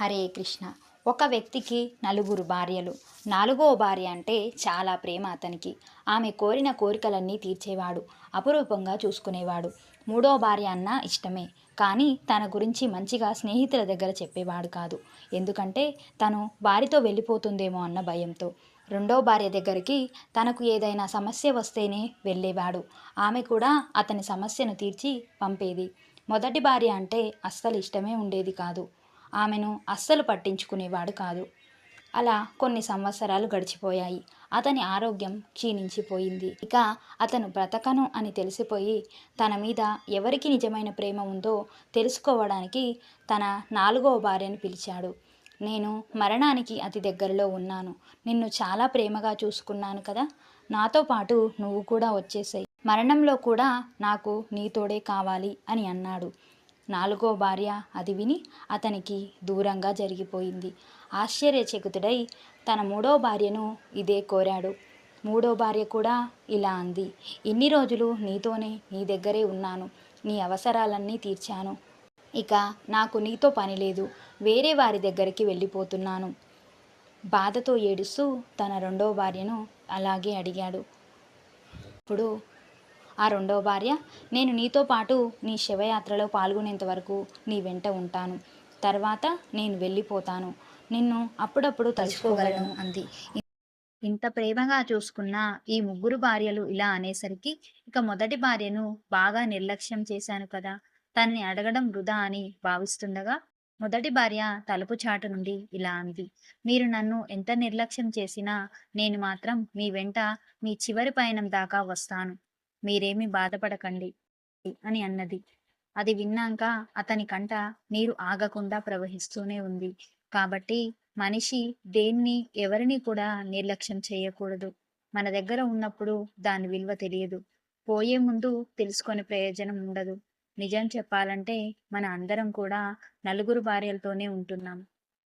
హరే కృష్ణ. ఒక వ్యక్తికి నలుగురు భార్యలు. నాలుగో భార్య అంటే చాలా ప్రేమ అతనికి. ఆమె కోరిన కోరికలన్నీ తీర్చేవాడు. అపురూపంగా చూసుకునేవాడు. మూడో భార్య అన్న ఇష్టమే. కానీ తన గురించి మంచిగా స్నేహితుల దగ్గర చెప్పేవాడు కాదు. ఎందుకంటే తను వారితో వెళ్ళిపోతుందేమో అన్న భయంతో. రెండో భార్య దగ్గరికి తనకు ఏదైనా సమస్య వస్తేనే వెళ్ళేవాడు. ఆమె కూడా అతని సమస్యను తీర్చి పంపేది. మొదటి భార్య అంటే అస్సలు ఇష్టమే ఉండేది కాదు. ఆమెను అస్సలు పట్టించుకునేవాడు కాదు. అలా కొన్ని సంవత్సరాలు గడిచిపోయాయి. అతని ఆరోగ్యం క్షీణించిపోయింది. ఇక అతను బ్రతకను అని తెలిసిపోయి తన మీద ఎవరికి నిజమైన ప్రేమ ఉందో తెలుసుకోవడానికి తన నాలుగవ భార్యను పిలిచాడు. నేను మరణానికి అతి దగ్గరలో ఉన్నాను. నిన్ను చాలా ప్రేమగా చూసుకున్నాను కదా. నాతో పాటు నువ్వు కూడా వచ్చేసాయి. మరణంలో కూడా నాకు నీతోడే కావాలి అని అన్నాడు. నాలుగో భార్య అది విని అతనికి దూరంగా జరిగిపోయింది. ఆశ్చర్యచకితుడై తన మూడో భార్యను ఇదే కోరాడు. మూడో భార్య కూడా ఇలా అంది. ఇన్ని రోజులు నీతోనే నీ దగ్గరే ఉన్నాను. నీ అవసరాలన్నీ తీర్చాను. ఇక నాకు నీతో పని లేదు. వేరే వారి దగ్గరికి వెళ్ళిపోతున్నాను. బాధతో ఏడుస్తూ తన రెండో భార్యను అలాగే అడిగాడు. ఇప్పుడు ఆ రెండవ భార్య నేను నీతో పాటు నీ శవయాత్రలో పాల్గొనేంత వరకు నీ వెంట ఉంటాను. తర్వాత నేను వెళ్ళిపోతాను. నిన్ను అప్పుడప్పుడు తలుచుకోగలను అంది. ఇంత ప్రేమగా చూసుకున్న ఈ ముగ్గురు భార్యలు ఇలా అనేసరికి ఇక మొదటి భార్యను బాగా నిర్లక్ష్యం చేశాను కదా? తనని అడగడం వృధా అని భావిస్తుండగా మొదటి భార్య తలుపు చాటు నుండి ఇలా అంది. మీరు నన్ను ఎంత నిర్లక్ష్యం చేసినా నేను మాత్రం మీ వెంట మీ చివరి పయనం దాకా వస్తాను. మీరేమీ బాధపడకండి అని అన్నది. అది విన్నాక అతని కంట నీరు ఆగకుండా ప్రవహిస్తూనే ఉంది. కాబట్టి మనిషి దేన్ని ఎవరిని కూడా నిర్లక్ష్యం చేయకూడదు. మన దగ్గర ఉన్నప్పుడు దాని విలువ తెలియదు. పోయే ముందు తెలుసుకొని ప్రయోజనం ఉండదు. నిజం చెప్పాలంటే మన అందరం కూడా నలుగురు భార్యలతోనే ఉంటున్నాం.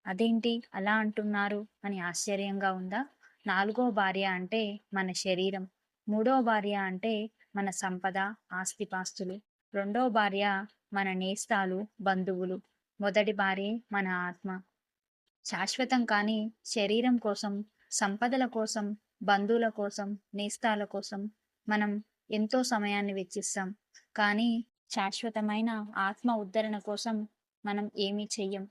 అదేంటి అలా అంటున్నారు అని ఆశ్చర్యంగా ఉందా? నాలుగో భార్య అంటే మన శరీరం. మూడో భార్య అంటే మన సంపద ఆస్తిపాస్తులు. రెండో భార్య మన నేస్తాలు బంధువులు. మొదటి భార్య మన ఆత్మ. శాశ్వతం కాని శరీరం కోసం సంపదల కోసం బంధువుల కోసం నేస్తాల కోసం మనం ఎంతో సమయాన్ని వెచ్చిస్తాం. కానీ శాశ్వతమైన ఆత్మ ఉద్ధరణ కోసం మనం ఏమీ చెయ్యం.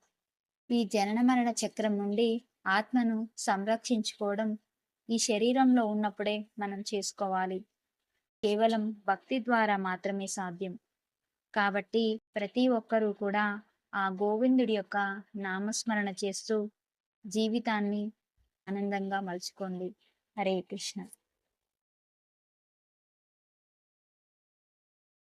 ఈ జనన మరణ చక్రం నుండి ఆత్మను సంరక్షించుకోవడం ఈ శరీరంలో ఉన్నప్పుడే మనం చేసుకోవాలి. కేవలం భక్తి ద్వారా మాత్రమే సాధ్యం. కాబట్టి ప్రతి ఒక్కరూ కూడా ఆ గోవిందుడి యొక్క నామస్మరణ చేస్తూ జీవితాన్ని ఆనందంగా మలుచుకోండి. హరే కృష్ణ.